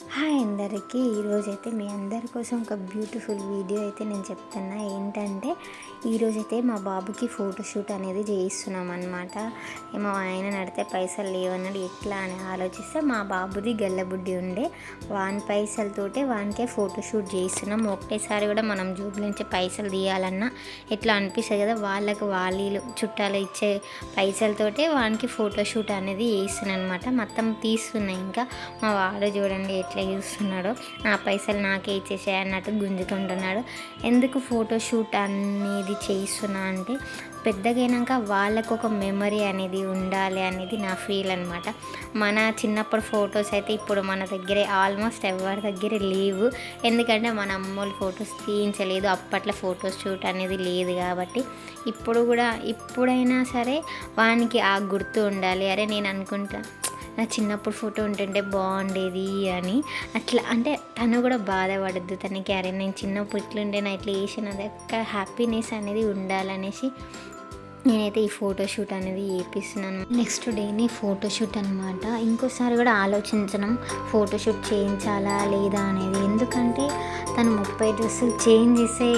Hi అందరికీ. ఈరోజైతే మీ అందరి కోసం ఒక బ్యూటిఫుల్ వీడియో అయితే నేను చెప్తున్నా. ఏంటంటే ఈరోజైతే మా బాబుకి ఫోటోషూట్ అనేది చేయిస్తున్నాం అనమాట ఏమో ఆయన నడితే పైసలు లేవన్నాడు ఎట్లా అని ఆలోచిస్తే మా బాబుది గల్లబుడ్డి ఉండే. వాని పైసలతోటే వానికే ఫోటోషూట్ చేయిస్తున్నాం. ఒకటేసారి కూడా మనం జూబు నుంచి పైసలు తీయాలన్నా ఎట్లా అనిపిస్తుంది కదా వాళ్ళకి వాళ్ళు చుట్టాలు ఇచ్చే పైసలతోటే వానికి ఫోటోషూట్ అనేది చేస్తున్నాను అనమాట మొత్తం తీస్తున్నాయి ఇంకా. మా వాడు చూడండి ఎట్లా చూస్తున్నాడో నా పైసలు నాకే ఇచ్చేసే అన్నట్టు గుంజుతుంటున్నాడు. ఎందుకు ఫోటోషూట్ అనేది చేయిస్తున్నా అంటే పెద్దగైనాక వాళ్ళకు ఒక మెమరీ అనేది ఉండాలి అనేది నా ఫీల్ అనమాట మన చిన్నప్పుడు ఫొటోస్ అయితే ఇప్పుడు మన దగ్గర ఆల్మోస్ట్ ఎవరి దగ్గర లేవు. ఎందుకంటే మన అమ్మోళ్ళు ఫొటోస్ తీయించలేదు అప్పట్లో ఫొటోస్ షూట్ అనేది లేదు కాబట్టి. ఇప్పుడు కూడా ఇప్పుడైనా సరే వానికి ఆ గుర్తు ఉండాలి. అరే నేను అనుకుంటా నా చిన్నప్పుడు ఫోటో ఉంటుంటే బాగుండేది అని. అట్లా అంటే తను కూడా బాధపడద్దు తనకి అరే నేను చిన్నప్పుడు ఇట్లుంటే నా ఇట్లా చేసిన ఒక హ్యాపీనెస్ అనేది ఉండాలనేసి నేనైతే ఈ ఫోటోషూట్ అనేది చేపిస్తున్నాను. నెక్స్ట్ డేని ఫోటోషూట్ అనమాట ఇంకోసారి కూడా ఆలోచించడం ఫోటోషూట్ చేయించాలా లేదా అనేది. ఎందుకంటే తను ముప్పై డ్రెస్సులు చేంజ్ చేస్తే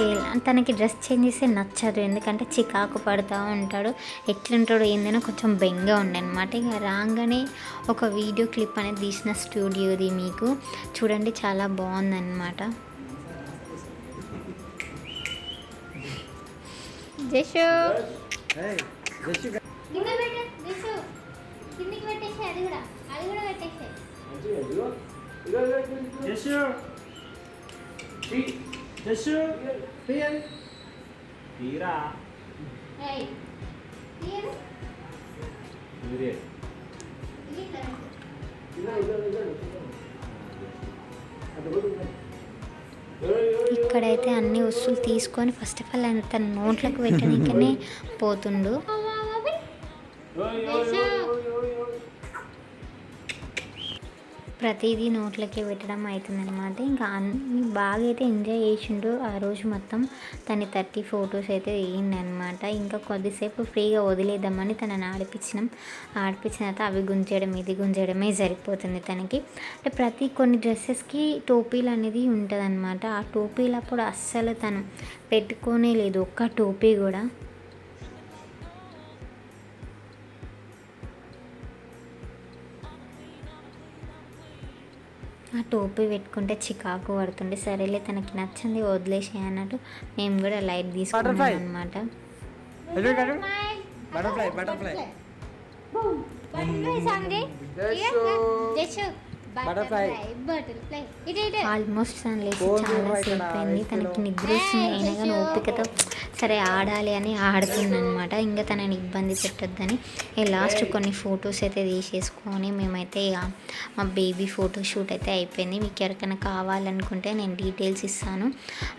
తనకి డ్రెస్ చేంజ్ చేస్తే నచ్చదు. ఎందుకంటే చికాకు పడుతూ ఉంటాడు. ఎట్లుంటాడు ఏందైనా కొంచెం బెంగా ఉండే అనమాట ఇక రాగానే ఒక వీడియో క్లిప్ అనేది తీసిన స్టూడియోది మీకు. చూడండి చాలా బాగుందన్నమాట. జషో! కిందికి పెట్టేసి అది కూడా. అది కూడా పెట్టేసి జస్సు జస్సు తీరా. ఏయ్. ఇక్కడైతే అన్ని వస్తువులు తీసుకొని ఫస్ట్ ఆఫ్ ఆల్ తన నోట్లకు పెట్టడానికనే పోతుండు. ప్రతిదీ నోట్లకి పెట్టడం అవుతుందన్నమాట ఇంకా అన్ని బాగా అయితే ఎంజాయ్ చేసిండు. ఆ రోజు మొత్తం తన థర్టీ ఫొటోస్ అయితే వేయండి అనమాట ఇంకా కొద్దిసేపు ఫ్రీగా వదిలేద్దామని తనని ఆడిపించినాం. ఆడిపించిన తర్వాత అవి గుంజడం ఇది గుంజడమే సరిపోతుంది తనకి. అంటే ప్రతి కొన్ని డ్రెస్సెస్కి టోపీలు అనేది ఉంటుంది ఆ టోపీలు అప్పుడు అస్సలు తను పెట్టుకోనే లేదు. ఒక్క టోపీ కూడా. ఆ టోపీ పెట్టుకుంటే చికాకు పడుతుండే. సరేలే తనకి నచ్చింది వదిలేసే అన్నట్టు మేము కూడా లైట్ తీసుకున్నాం Butterfly. అనమాట ఆల్మోస్ట్ తను లేచి చాలా సేపు అయింది. తనకి నిద్ర వస్తుంది అయినా కానీ ఓపికతో సరే ఆడాలి అని ఆడుతుందనమాట ఇంకా తనని ఇబ్బంది పెట్టొద్దని లాస్ట్ కొన్ని ఫొటోస్ అయితే తీసేసుకొని మేమైతే ఇక మా బేబీ ఫోటో షూట్ అయితే అయిపోయింది. మీకు ఎవరికైనా కావాలనుకుంటే నేను డీటెయిల్స్ ఇస్తాను.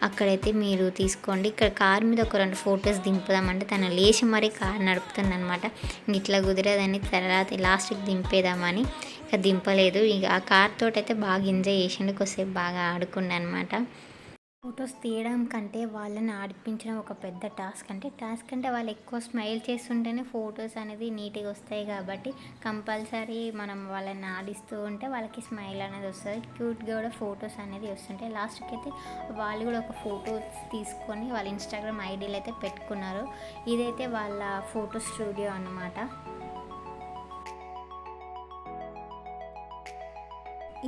అక్కడైతే మీరు తీసుకోండి. ఇక్కడ కార్ మీద ఒక రెండు ఫొటోస్ దింపుదామంటే తను లేచి మరీ కార్ నడుపుతుందనమాట ఇట్లా కుదిరేదని తర్వాత లాస్ట్కి దింపేదామని ఇక దింపలేదు. ఇక ఆ కార్ తోటైతే బాగా ఎంజాయ్ చేసిండు. కొద్దిసేపు బాగా ఆడుకుండే అనమాట ఫొటోస్ తీయడం కంటే వాళ్ళని ఆడిపించడం ఒక పెద్ద టాస్క్. అంటే టాస్క్ అంటే వాళ్ళు ఎక్కువ స్మైల్ చేస్తుంటేనే ఫొటోస్ అనేది నీట్గా వస్తాయి కాబట్టి కంపల్సరీ మనం వాళ్ళని ఆడిస్తూ ఉంటే వాళ్ళకి స్మైల్ అనేది వస్తుంది. క్యూట్గా కూడా ఫొటోస్ అనేది వస్తుంటాయి. లాస్ట్కి అయితే వాళ్ళు కూడా ఒక ఫోటో తీసుకొని వాళ్ళ ఇన్స్టాగ్రామ్ ఐడీలు అయితే పెట్టుకున్నారు. ఇదైతే వాళ్ళ ఫోటో స్టూడియో అన్నమాట.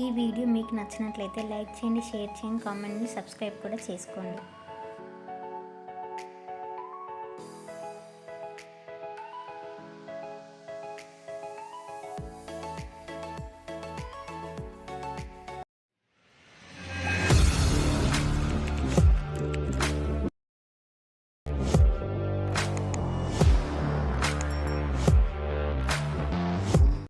ఈ వీడియో మీకు నచ్చినట్లయితే లైక్ చేయండి షేర్ చేయండి కామెంట్ని సబ్స్క్రైబ్ కూడా చేసుకోండి.